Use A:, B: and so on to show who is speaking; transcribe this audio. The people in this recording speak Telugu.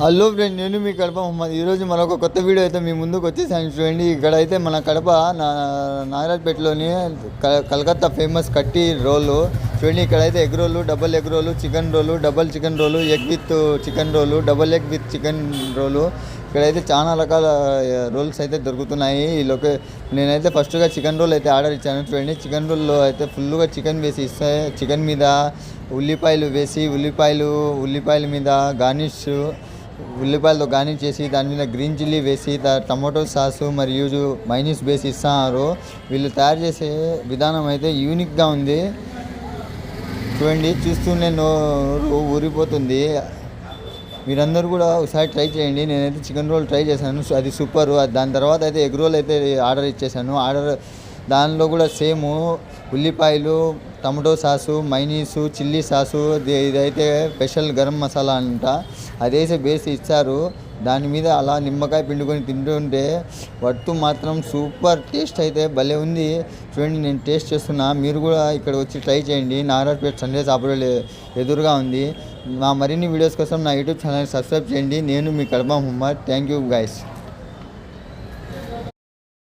A: హలో ఫ్రెండ్ నేను మీ కడప మొహమ్మద్. ఈరోజు మరొక కొత్త వీడియో అయితే మీ ముందుకు వచ్చేసాను చూడండి. ఇక్కడ అయితే మన కడప నా నాగరాజ్పేటలోని కలకత్తా ఫేమస్ కట్టి రోలు. చూడండి ఇక్కడైతే egg roll double egg roll chicken roll double chicken roll egg with chicken roll double egg with chicken roll. ఇక్కడైతే చాలా రకాల రోల్స్ అయితే దొరుకుతున్నాయి. ఈ లొకే నేనైతే ఫస్ట్గా చికెన్ రోల్ అయితే ఆర్డర్ ఇచ్చాను చూడండి. చికెన్ రోల్లో అయితే ఫుల్గా చికెన్ వేసి ఇస్తాయి చికెన్ మీద ఉల్లిపాయలు వేసి ఉల్లిపాయలు ఉల్లిపాయల మీద గార్నిష్ ఉల్లిపాయలతో గార్నిష్ చేసి దాని మీద గ్రీన్ చిల్లీ వేసి టమాటో సాసు మరియు మైనీస్ వేసి ఇస్తున్నారు వీళ్ళు తయారు చేసే విధానం అయితే యూనిక్గా ఉంది. చూడండి చూస్తూనే నోరు ఊరిపోతుంది. మీరందరూ కూడా ఒకసారి ట్రై చేయండి. నేనైతే చికెన్ రోల్ ట్రై చేశాను. అది సూపర్ దాని తర్వాత అయితే ఎగ్ రోల్ అయితే ఆర్డర్ ఇచ్చేసాను ఆర్డర్ దానిలో కూడా సేమ్ ఉల్లిపాయలు tomato sauce mayonnaise chilli sauce ఇది- ఇదైతే స్పెషల్ గరం మసాలా అంట. అదేసి బేసి ఇచ్చారు. దాని మీద అలా నిమ్మకాయ పిండుకొని తింటుంటే వట్టు మాత్రం సూపర్ టేస్ట్ అయితే భలే ఉంది. చూడండి నేను టేస్ట్ చేస్తున్నా. మీరు కూడా ఇక్కడ వచ్చి ట్రై చేయండి. నారాయణపేట సండే సాపడలే ఎదురుగా ఉంది. నా మరిన్ని వీడియోస్ కోసం నా యూట్యూబ్ ఛానల్ సబ్స్క్రైబ్ చేయండి. నేను మీ Kadapa Muhammad. Thank you guys